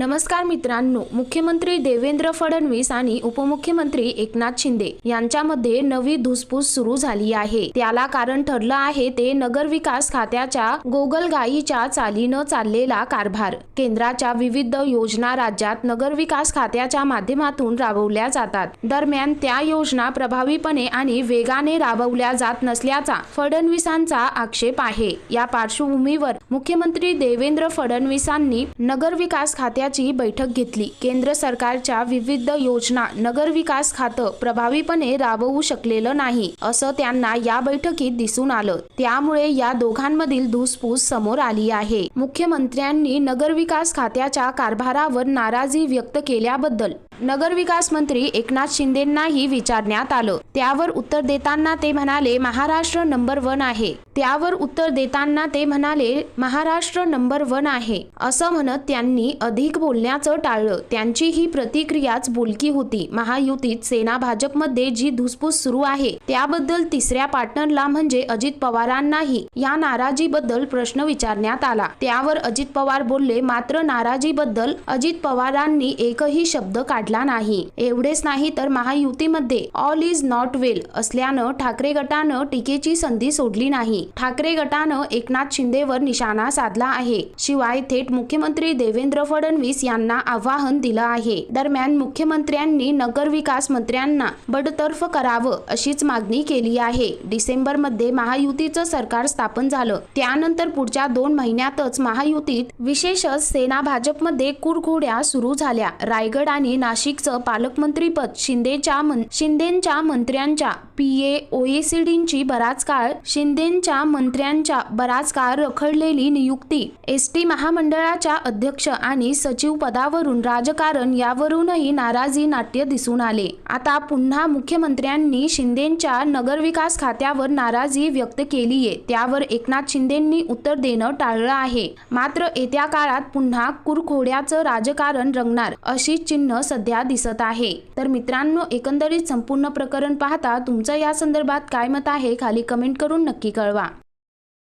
नमस्कार मित्रांनो मुख्यमंत्री देवेंद्र फडणवीस आणि उपमुख्यमंत्री एकनाथ शिंदे यांच्यामध्ये नवी धुसफूस सुरू झाली आहे. त्याला कारण ठरलं आहे ते नगर विकास खात्याच्या गोगलगाईच्या चालीनं चाललेला कारभार. केंद्राच्या विविध योजना राज्यात नगर विकास खात्याच्या माध्यमातून राबवल्या जातात. दरम्यान त्या योजना प्रभावीपणे आणि वेगाने राबवल्या जात नसल्याचा फडणवीसांचा आक्षेप आहे. या पार्श्वभूमीवर मुख्यमंत्री देवेंद्र फडणवीसांनी नगर विकास खात्याची बैठक घेतली. केंद्र सरकारच्या विविध योजना नगर विकास खातं प्रभावीपणे राबवू शकलेलं नाही असं त्यांना या बैठकीत दिसून आलं. त्यामुळे या दोघांमधील धुसफूस समोर आली आहे. मुख्यमंत्र्यांनी नगर विकास खात्याच्या कारभारावर नाराजी व्यक्त केल्याबद्दल नगरविकास मंत्री एकनाथ शिंदेंनाही विचारण्यात आलं. त्यावर उत्तर देताना ते म्हणाले महाराष्ट्र नंबर वन आहे. त्यावर उत्तर देताना ते म्हणाले महाराष्ट्र नंबर वन आहे. असं म्हणत त्यांनी अधिक बोलण्याचं टाळलं. त्यांची ही प्रतिक्रियाच बोलकी होती. महायुतीत सेना भाजपमध्ये जी धुसफूस सुरू आहे त्याबद्दल तिसऱ्या पार्टनरला म्हणजे अजित पवारांनाही या नाराजीबद्दल प्रश्न विचारण्यात आला. त्यावर अजित पवार बोलले मात्र नाराजीबद्दल अजित पवारांनी एकही शब्द काढला नाही. एवढेच नाही तर महायुतीमध्ये ऑल इज नॉट वेल असल्यानं ठाकरे गटानं टीकेची संधी सोडली नाही. ठाकरे गटानं एकनाथ शिंदेवर निशाणा साधला आहे. शिवाय थेट मुख्यमंत्री देवेंद्र फडणवीस यांना आवाहन दिलं आहे. दरम्यान मुख्यमंत्र्यांनी नगरविकास मंत्र्यांना बडतर्फ करावं अशीच मागणी केली आहे. डिसेंबरमध्ये महायुतीचं सरकार स्थापन झालं. त्यानंतर पुढच्या दोन महिन्यातच महायुतीत विशेषच सेना भाजपमध्ये कुरघोड्या सुरू झाल्या. रायगड आणि नाशिकचं पालकमंत्रीपद शिंदेच्या मन- शिंदेच्या मंत्र्यांच्या पी. ए. ओएसीडींची बराच काळ शिंदेच्या मंत्र्यांच्या बराच काळ रखडलेली नियुक्ती. एस टी महामंडळाच्या अध्यक्ष आणि सचिव पदावरून राजकारण यावरूनही नाराजी नाट्य दिसून आले. आता पुन्हा मुख्यमंत्र्यांनी शिंदेच्या नगरविकास खात्यावर नाराजी व्यक्त केलीये. त्यावर एकनाथ शिंदेंनी उत्तर देणं टाळलं आहे. मात्र येत्या काळात पुन्हा कुरखोड्याचं राजकारण रंगणार अशी चिन्ह सध्या दिसत आहे. तर मित्रांनो एकंदरीत संपूर्ण प्रकरण पाहता तुमचं या संदर्भात काय मत आहे? खाली कमेंट करून नक्की कळवा.